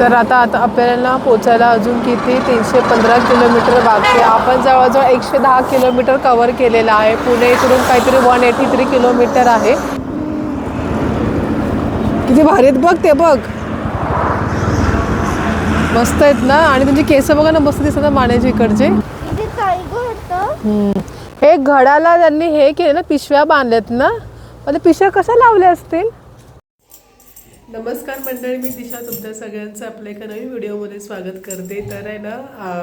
तर आता आता आपल्याला पोचायला अजून किती? तीनशे पंधरा किलोमीटर बाकी आपण जवळजवळ एकशे दहा किलोमीटर कवर केलेलं आहे. पुणे इकडून काहीतरी वन एटी थ्री किलोमीटर आहे. किती भारी आहेत बघ ते बघ. मस्त आहेत ना? आणि तुमचे केस बघा ना मस्त दिसतात माण्याचे इकडचे? हे घडाला त्यांनी हे केलं ना पिशव्या बांधल्यात ना? ते पिशव्या कशा लावल्या असतील? नमस्कार मंडळी मी दिशा तुमच्या सगळ्यांचं आपल्या एका नवीन व्हिडिओमध्ये स्वागत करते. तर आहे ना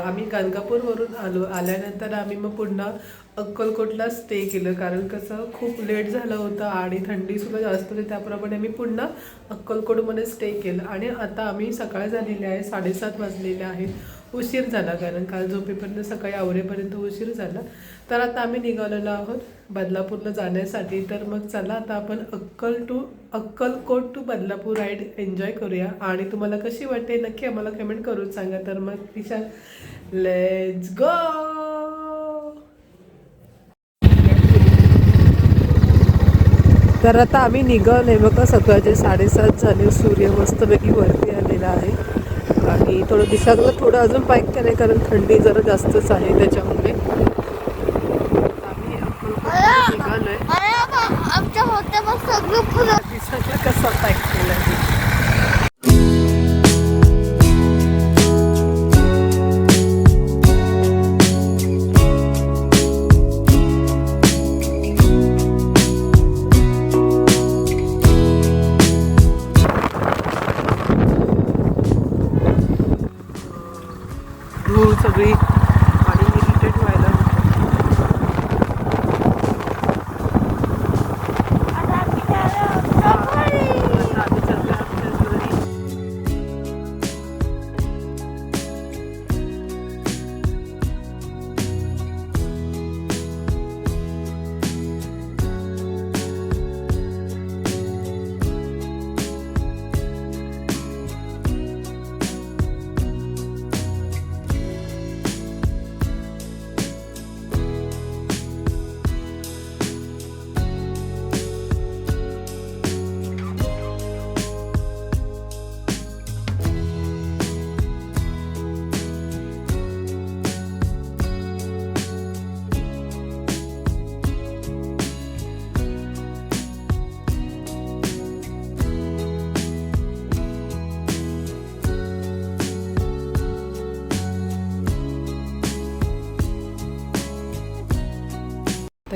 आम्ही गाणगापूरवरून आलो आल्यानंतर आम्ही मग पुन्हा अक्कलकोटला स्टे केलं. कारण कसं खूप लेट झालं होतं आणि थंडीसुद्धा जास्त होती. त्याप्रमाणे आम्ही पुन्हा अक्कलकोटमध्ये स्टे केलं. आणि आता आम्ही सकाळ झालेले आहे साडेसात वाजलेले आहेत. उशीर झाला कारण काल झोपेपर्यंत सकाळी आवरेपर्यंत उशीर झाला. तर आता आम्ही निघालेलो आहोत बदलापूरला जाण्यासाठी. तर मग चला आता आपण अक्कल to Akkalkot to Badlapur ride enjoy करूया. आणि तुम्हाला कशी वाटते नक्की आम्हाला कमेंट करून सांगा. तर मग तिच्या लेट्स गो तर आता आम्ही निघालोय बघा सकाळचे साडेसात झाले. सूर्य मस्तपैकी वरती आलेला आहे. आणि थोडं दिसायला थोडं अजून पाईक केलं कारण थंडी जरा जास्तच आहे त्याच्यामुळे. आम्ही सगळी फुलं दिसायला कसं पॅक केलं आहे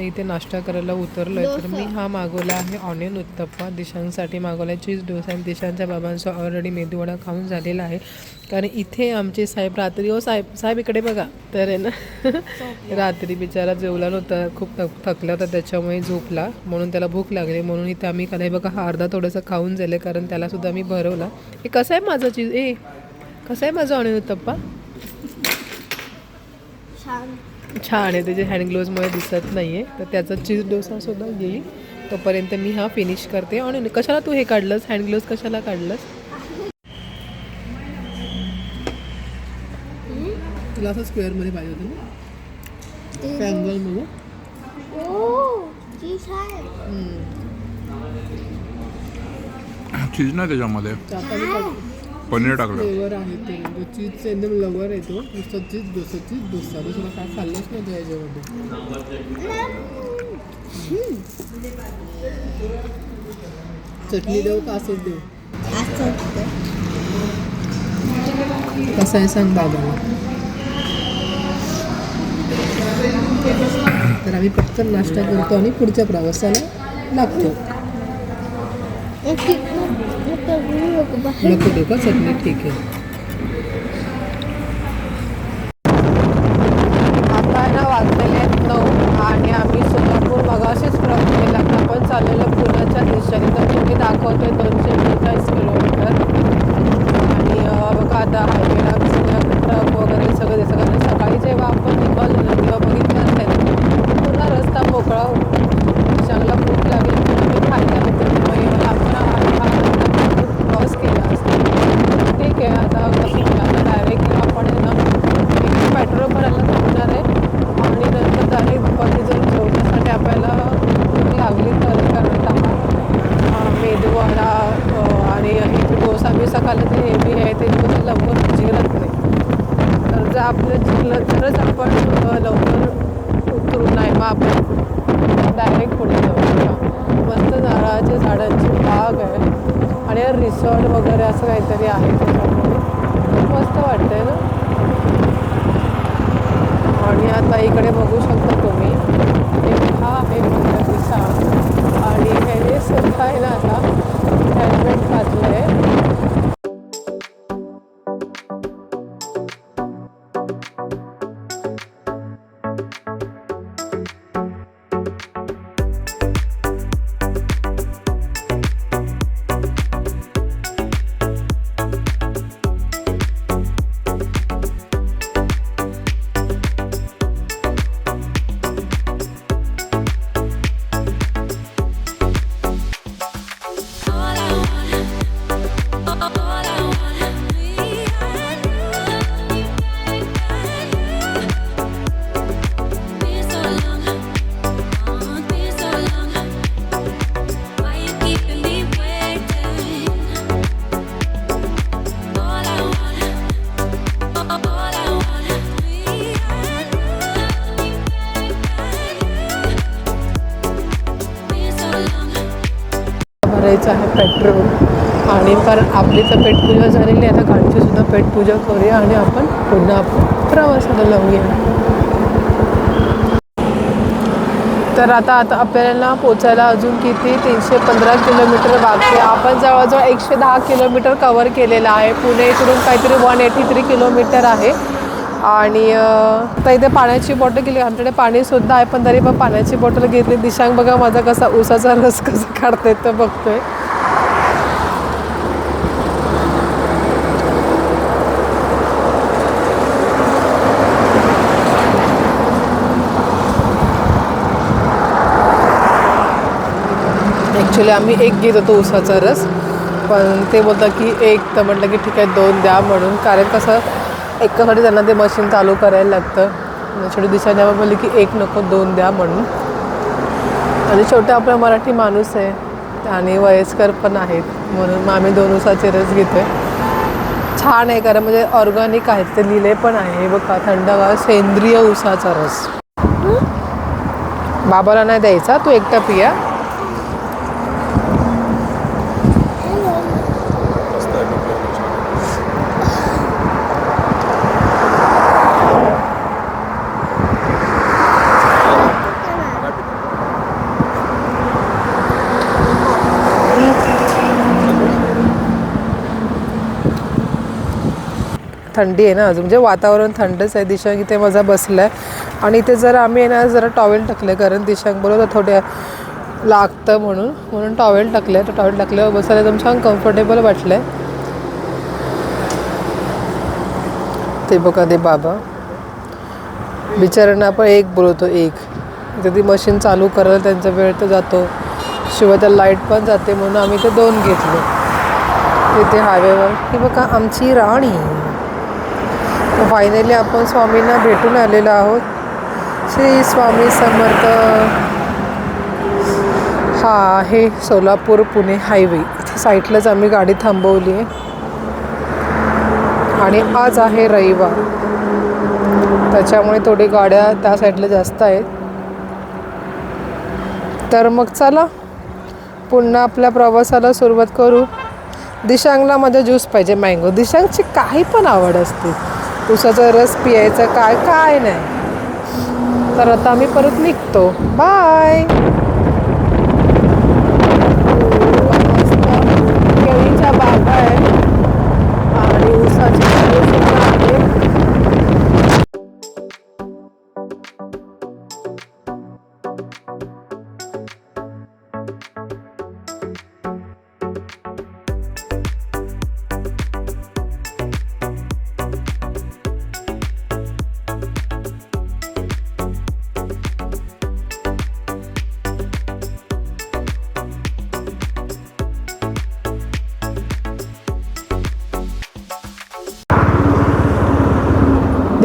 इथे नाश्ता करायला उतरलोय तर मी हा मागवला आहे ऑनियन उत्तप्पा. दिशांसाठी मागवला चीज डोसा आणि दिशांच्या बाबांचा ऑलरेडी मेदूवडा खाऊन झालेला आहे. कारण इथे आमचे साहेब रात्री हो साहेब साहेब इकडे बघा. तर आहे ना रात्री बिचारा जेवला नव्हता खूप थक थकला होता त्याच्यामुळे झोपला. म्हणून त्याला भूक लागली. म्हणून इथे आम्ही काय बघा हा अर्धा थोडंसं खाऊन झालं कारण त्याला सुद्धा मी भरवला. हे कसं आहे माझं चीज? ए कसं आहे माझं ऑनियन उत्तप्पा? छान. छान आहे त्याचे हँड ग्लोव्जमुळे दिसत नाही आहे तर त्याचा चीज डोसा सुद्धा येईल तोपर्यंत मी हा फिनिश करते. आणि कशाला तू हे काढलंस? हँड ग्लोव्ज कशाला काढलंस? तुला असं स्क्वेअरमध्ये पाहिजे होतं ना? ट्रँगलमध्ये चीज नाही त्याच्यामध्ये. पनीर टाकलं. आहे ते. म्हणजे चीजचा एकदम लवर आहे तो. नुसतं चीज डोसा चीज डोसा दुसरा काय खाल्लंच नाही याच्यामध्ये. चटणी देऊ का असंच देऊ? कसं आहे सांग बाबाला तर आम्ही पटकन नाश्ता करतो आणि पुढच्या प्रवासाला लागतो. नको देऊ का? चटणी ठीक आहे आता ना वाजलेले आहेत नऊ आणि आम्ही सोलापूर मगाशीच क्रॉस केला आता आपण चाललेलो पुण्याच्या दिशेने तर तुम्ही दाखवतोय दोनशे बेचाळीस किलोमीटर आणि अं, बघा आता हायवेला सगळं ट्रक वगैरे सगळं दिसतं कारण सकाळी जेव्हा आपण निघालो ना तेव्हा बघितलं असेल पूर्ण रस्ता मोकळा होता चांगला भूक लागली म्हणून आम्ही खायला आपण क्रॉस केला असता ठीक आहे आता कसं आता उसाखाली ते हेवी आहे ते कसं लवकर जिरत नाही तर जर आपलं जिरलं तरच आपण अ, लवकर उतरू नाही मग आपण डायरेक्ट पुढे जाऊ मस्त नारळाच्या झाडांची बाग आहे आणि रिसॉर्ट वगैरे असं काहीतरी आहे त्याच्यामध्ये खूप मस्त वाटतंय ना आणि आता इकडे बघू शकता तुम्ही. हा आहे मोठा आणि ह्याने सुद्धा आहे ना आता हेल्मेट घातलं आहे करायचं आहे पेट्रोल. आणि कारण आपली तर पेटपूजा झालेली आहे. आता गाडीची सुद्धा पेटपूजा करूया आणि आपण पुन्हा आपण प्रवासाला लावूया तर आता आता आपल्याला पोचायला अजून किती? तीनशे पंधरा किलोमीटर बाकी आहे. आपण जवळजवळ एकशे दहा किलोमीटर कवर केलेलं आहे. पुणे इकडून काहीतरी वन एटी थ्री किलोमीटर आहे. आणि तर आता इथे पाण्याची बॉटल गेली. आमच्याकडे पाणीसुद्धा आहे पण तरी पण पाण्याची बॉटल घेतली. दिशांक बघा माझा कसा उसाचा रस कसा काढता येतं बघतोय. ॲक्च्युली आम्ही एक घेत होतो उसाचा रस. पण ते बोलतात की एक तर म्हटलं की ठीक आहे दोन द्या म्हणून. कारण कसं एकासाठी त्यांना ते मशीन चालू करायला लागतं. छोटी दिशा द्यावं बोलली की एक नको दोन द्या म्हणून. आणि शेवटी आपला मराठी माणूस आहे आणि वयस्कर पण आहेत. म्हणून मग आम्ही दोन उसाचे रस घेतो छान आहे कारण म्हणजे ऑर्गॅनिक आहेत ते लिहिले पण आहे. हे बघा थंडगार सेंद्रिय उसाचा रस. बाबाला नाही द्यायचा तू एकटा पिया. थंडी आहे ना अजून. म्हणजे वातावरण थंडच आहे दिशांक इथे माझा बसला आहे आणि इथे जरा आम्ही आहे ना जरा टॉवेल टाकलं कारण दिशांक बरोबर थोड्या लागतं म्हणून. म्हणून टॉवेल टाकलं आहे तर टॉवेल टाकल्यावर बसायला एकदम छान कम्फर्टेबल वाटलं आहे ते बघा ते बाबा. बिचाऱ्यांना आपण एक बोलवतो एक. इथे ती मशीन चालू करायला त्यांचा वेळ तर जातो. शिवाय त्या लाइट पण जाते म्हणून आम्ही ते दोन घेतले. तिथे हायवेवर की बघा आमची राणी. फायनली आपण स्वामींना भेटून आलेलो आहोत. श्री स्वामी समर्थ. हा आहे सोलापूर पुणे हायवे. इथे साईडलाच आम्ही गाडी थांबवली आहे. आणि आज आहे रविवार. त्याच्यामुळे थोडी गाड्या त्या साईडला जास्त आहेत. तर मग चला पुन्हा आपल्या प्रवासाला सुरुवात करू. दिशांगला माझा ज्यूस पाहिजे मँगो. दिशांगची काही पण आवड असते. उसाचा रस पियायचा काय? काय नाही. तर आता आम्ही परत निघतो. बाय. केळीच्या बागा आहे आणि उसाची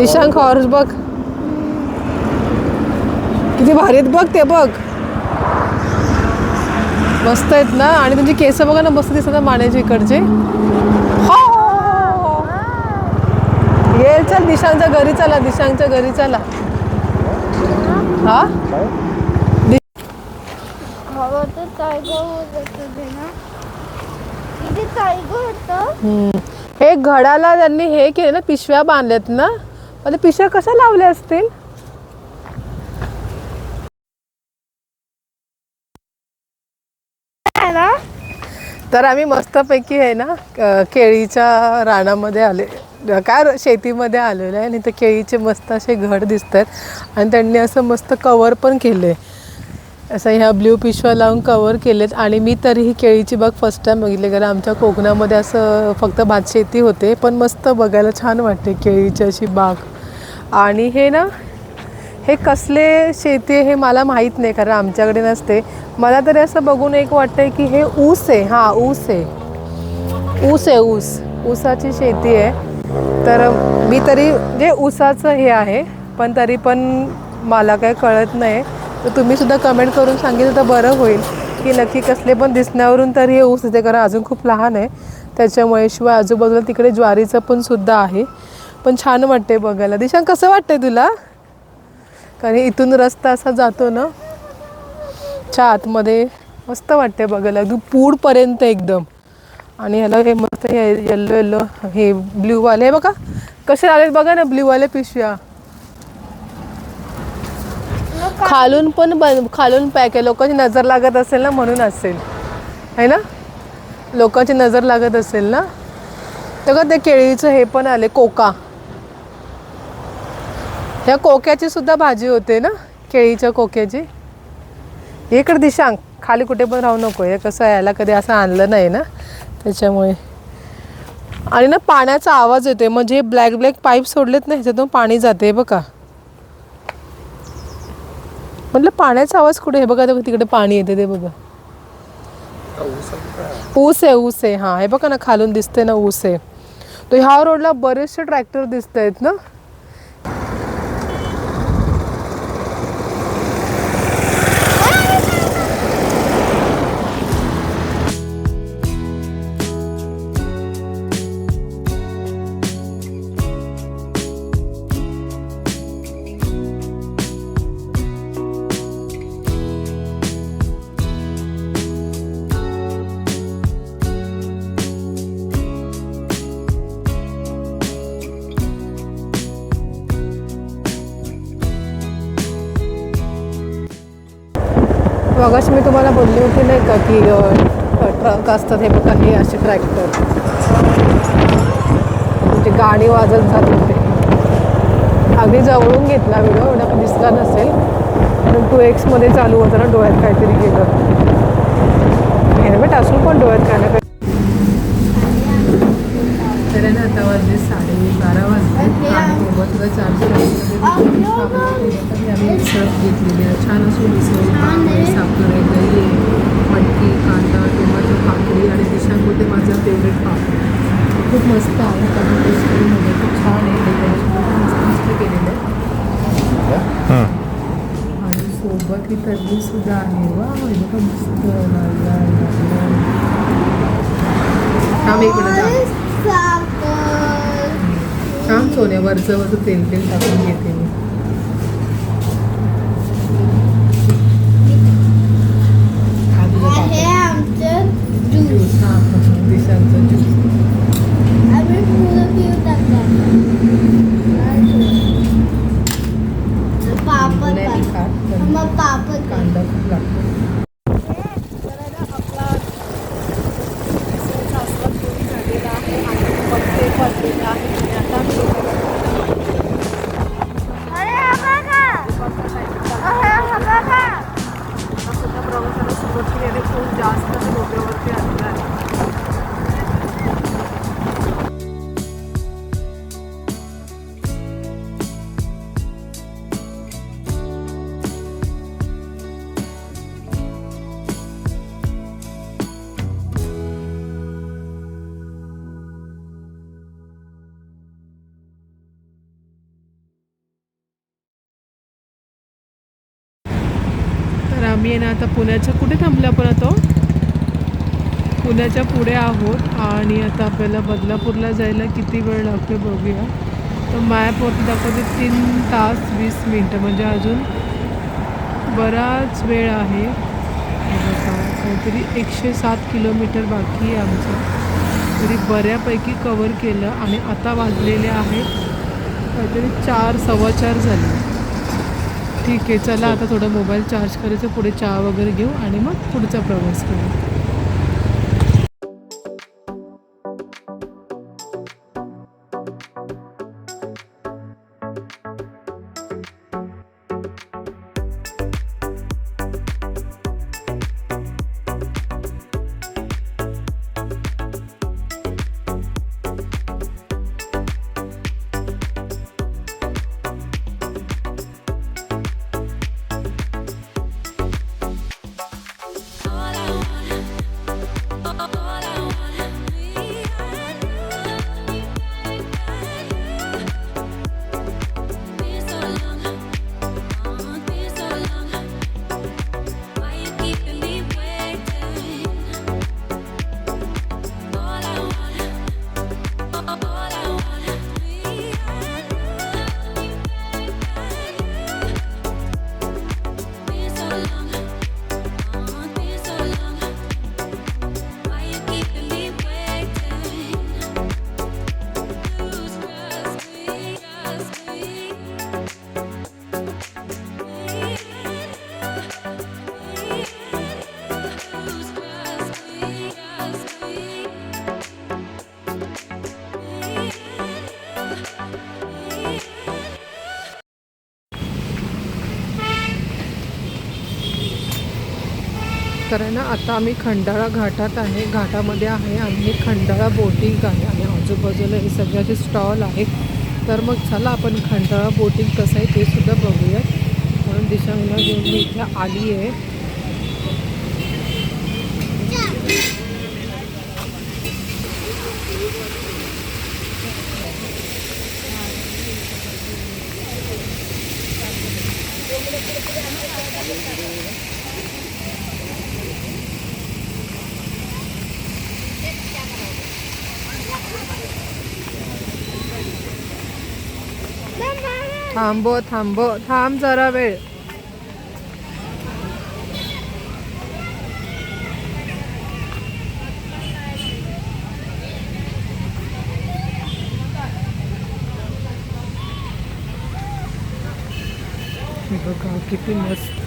दिशांक हॉर्स बघ. किती भारी आहेत बघ ते बघ. मस्त आहेत ना? आणि तुमची केस बघा ना मस्त दिसतात माण्याचे इकडचे. हो, हो, हो, ये चल दिशांच्या घरी चला दिशांच्या घरी चला. हा? हे घडाला त्यांनी हे केलं ना पिशव्या बांधल्यात ना? पण ते पिशव्या कशा लावल्या असतील? तर आम्ही मस्तपैकी आहे ना केळीच्या रानामध्ये आले काय शेतीमध्ये आलेलो आहे आणि ते केळीचे मस्त असे घड दिसत आहेत आणि त्यांनी असं मस्त कवर पण केलं आहे असं ह्या ब्ल्यू पिशव्या लावून कवर केलेत आणि मी तरी ही केळीची बाग फर्स्ट टाईम बघितली कारण आमच्या कोकणामध्ये असं फक्त भात शेती होते पण मस्त बघायला छान वाटते केळीची अशी बाग. आणि हे ना हे कसले शेती आहे हे मला माहीत नाही कारण आमच्याकडे नसते. मला तरी असं बघून एक वाटतंय की हे ऊस आहे. हां ऊस आहे. ऊस आहे ऊस. ऊसाची शेती आहे. तर मी तरी जे ऊसाचं हे आहे पण तरी पण मला काय कळत नाही. तर तुम्ही सुद्धा कमेंट करून सांगितलं तर बरं होईल. की नक्की कसले पण दिसण्यावरून तर हे ऊस येते कारण अजून खूप लहान आहे. त्याच्यामुळे शिवाय आजूबाजूला तिकडे ज्वारीचं पण सुद्धा आहे. पण छान वाटते बघायला. दिशांक कसं वाटतंय तुला? कारण इथून रस्ता असा जातो ना च्या आतमध्ये मस्त वाटते बघायला. अगदी पूडपर्यंत एकदम. आणि ह्याला हे मस्त हे येल्लो येल्लो हे ब्ल्यूवाले हे बघा कसे आले बघा ना ब्ल्यूवाले पिशव्या. खालून पण बन खालून पॅक आहे. लोकांची नजर लागत असेल ना म्हणून असेल. आहे ना? लोकांची नजर लागत असेल ना? तर ते केळीचं हे पण आले कोका. ह्या कोक्याची सुद्धा भाजी होते ना? केळीच्या कोक्याची? इकडे दिशांक खाली कुठे पण राहू नको. हे कसं यायला कधी असं आणलं नाही ना? त्याच्यामुळे. आणि ना पाण्याचा आवाज येतोय. म्हणजे ब्लॅक ब्लॅक पाईप सोडलेत ना ह्याच्यातून पाणी जाते बघा. म्हटलं पाण्याचा आवाज कुठे? हे बघा बघा, तिकडे पाणी येते ते बघा. ऊस आहे ऊस आहे. हां हे बघा ना खालून दिसते ना ऊस आहे. तर ह्या रोडला बरेचसे ट्रॅक्टर दिसत आहेत ना? मगाशी मी तुम्हाला बोलली होती नाही का की ट्रक असतात हे बघा हे असे ट्रॅक्टर म्हणजे गाणी वाजत जात होते. अगदी जवळून घेतला व्हिडिओ एवढा पण दिसला नसेल. पण टू एक्समध्ये चालू होतं ना डोळ्यात काहीतरी गेलं. हेल्मेट असून पण डोळ्यात काय ना काही तर ना आता वाजले साडे बारा वाजले आणि मोबाईल सुद्धा चार्ज आम्ही मिसळ घेतलेली आहे. छान अशी मिसळ पापड साखर दही आहे मटकी कांदा टोमॅटो काकडी आणि दिशांमध्ये माझा फेवरेट पापड खूप मस्त आहे. कारण टेस्टमध्ये खूप छान आहे. डेकोरेशन मस्त मस्त केलेलं आहे. आणि सोबत ही तरबूज सुद्धा आहे. वा हे बघा मस्त. थांब एक मिनिट थांब. छान सोन्या वरचं वरचं तेल तेल टाकून घेते मी हा तुझा हे पापड. आमचं ज्यूस ज्यूस हा हा, हा, दिशांचा ज्यूस आम्ही आहे ना आता पुण्याच्या कुठे थांबलो हो? आपण आता पुण्याच्या पुढे आहोत आणि आता आपल्याला बदलापूरला जायला किती वेळ लागतो बघूया. तर मॅपवरती दाखवते तीन तास वीस मिनटं म्हणजे अजून बराच वेळ आहे. काहीतरी एकशे सात किलोमीटर बाकी आहे आमचं. तरी बऱ्यापैकी कवर केलं आणि आता वाजलेले आहेत काहीतरी चार सव्वा चार झाले. ठीक आहे. चला आता थोडं मोबाईल चार्ज करायचं पुढे चहा वगैरे घेऊ आणि मग पुढचा प्रवास करू. कारण आता आम्ही खंडाळा घाटात आहे घाटामध्ये आहे आणि खंडाळा बोटिंग आहे आणि आजूबाजूला हे सगळ्याचे स्टॉल आहेत. तर मग चला आपण खंडाळा बोटिंग कसं आहे ते सुद्धा बघूया म्हणून दिशांना घेऊन मी इथे आली आहे. थांबव थांबव थांब जरा वेळ. बघा किती मस्त.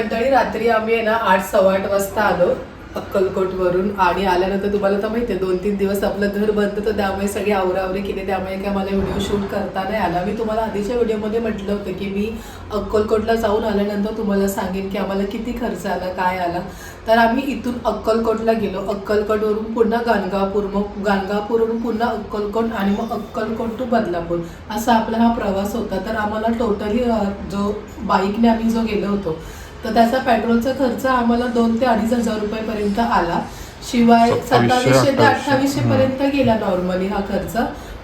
मंडळी रात्री आम्ही आहे ना आठ सव्वा आठ वाजता आलो अक्कलकोट वरून आणि आल्यानंतर तुम्हाला तर माहिती आहे दोन तीन दिवस आपलं घर बंद तर त्यामुळे सगळे आवरावरी केले. त्यामुळे काय मला व्हिडिओ शूट करता नाही आला. मी तुम्हाला आधीच्या व्हिडिओमध्ये म्हटलं होतं की मी अक्कलकोटला जाऊन आल्यानंतर तुम्हाला सांगेन की आम्हाला किती खर्च आला काय आला. तर आम्ही इथून अक्कलकोटला गेलो. अक्कलकोटवरून पुन्हा गाणगापूर मग गाणगापूरवरून पुन्हा अक्कलकोट आणि मग अक्कलकोट टू बदलापूर असा आपला हा प्रवास होता. तर आम्हाला टोटली जो बाईकने आम्ही जो गेलो होतो तर त्याचा पेट्रोलचा खर्च आम्हाला दोन ते अडीच हजार रुपयापर्यंत आला. शिवाय सत्तावीसशे, ते अठ्ठावीसशे. पर्यंत गेला नॉर्मली हा खर्च.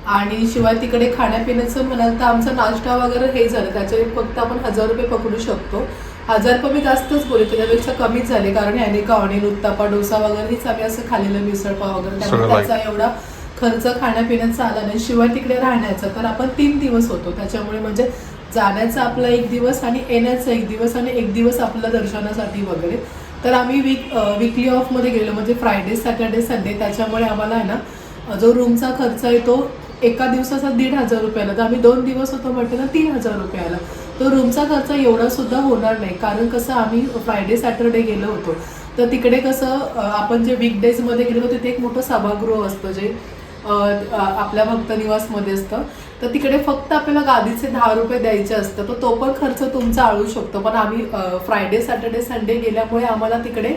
आणि शिवाय तिकडे खाण्यापिण्याचं म्हणाल तर आमचा नाश्ता वगैरे हे झालं. त्याचे फक्त आपण हजार रुपये पकडू शकतो. हजार पण मी जास्तच बोलले त्याच्यापेक्षा कमीच झाले. कारण ह्याने का ऑनियन उत्तापा डोसा वगैरे हेच आम्ही असं खाल्लेलं मिसळपाव वगैरे. त्यामुळे त्याचा एवढा खर्च खाण्यापिण्याचा आला नाही. शिवाय तिकडे राहण्याचा. तर आपण तीन दिवस होतो. त्याच्यामुळे म्हणजे जाण्याचा आपला एक दिवस आणि येण्याचा एक दिवस आणि एक दिवस आपलं दर्शनासाठी वगैरे. तर आम्ही वीक विकली ऑफमध्ये गेलो म्हणजे फ्रायडे सॅटर्डे संडे त्याच्यामुळे आम्हाला आहे ना जो रूमचा खर्च आहे तो एका दिवसाचा दीड हजार रुपयाला तर आम्ही दोन दिवस होतो म्हटलं तर तीन हजार रुपयाला. तो रूमचा खर्च एवढा सुद्धा होणार नाही कारण कसं आम्ही फ्रायडे सॅटरडे गेलो होतो. तर तिकडे कसं आपण जे वीकडेजमध्ये गेलो तिथे एक मोठं सभागृह असतं जे आपल्या भक्त निवासमध्ये असतं. तर तिकडे फक्त आपल्याला गादीचे दहा रुपये द्यायचे असतं. तर तो पण खर्च तुमचा आळू शकतो. पण आम्ही फ्रायडे सॅटर्डे संडे गेल्यामुळे आम्हाला तिकडे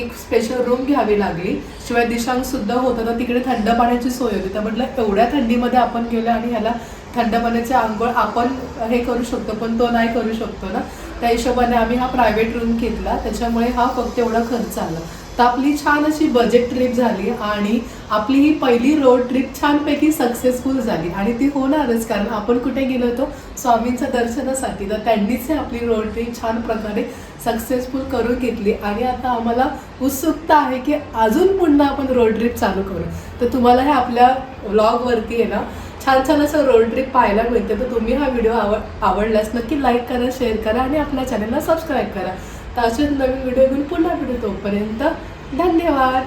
एक स्पेशल रूम घ्यावी लागली. शिवाय दिशांक सुद्धा होतं. तर तिकडे थंड पाण्याची सोय होती. तर म्हटलं एवढ्या थंडीमध्ये आपण गेलो आणि ह्याला थंड पाण्याचे आंघोळ आपण हे करू शकतो पण तो नाही करू शकतो ना. त्या हिशोबाने आम्ही हा प्रायव्हेट रूम घेतला. त्याच्यामुळे हा फक्त एवढा खर्च आला. तर आपली छान अशी बजेट ट्रिप झाली आणि आपली ही पहिली रोड ट्रिप छानपैकी सक्सेसफुल झाली. आणि ती होणारच कारण आपण कुठे गेलो होतो? स्वामींच्या दर्शनासाठी. तर त्यांनीच आपली रोड ट्रिप छान प्रकारे सक्सेसफुल करून घेतली. आणि आता आम्हाला उत्सुकता आहे की अजून पुन्हा आपण रोड ट्रिप चालू करू. तर तुम्हाला हे आपल्या व्लॉगवरती आहे ना छान छान असं रोड ट्रिप पाहायला मिळते. तर तुम्ही हा व्हिडिओ आवड आवडल्यास नक्की लाईक करा शेअर करा आणि आपल्या चॅनलला सबस्क्राईब करा. तर असेच नवीन व्हिडिओ घेऊन पुन्हा भेटू तोपर्यंत धन्यवाद.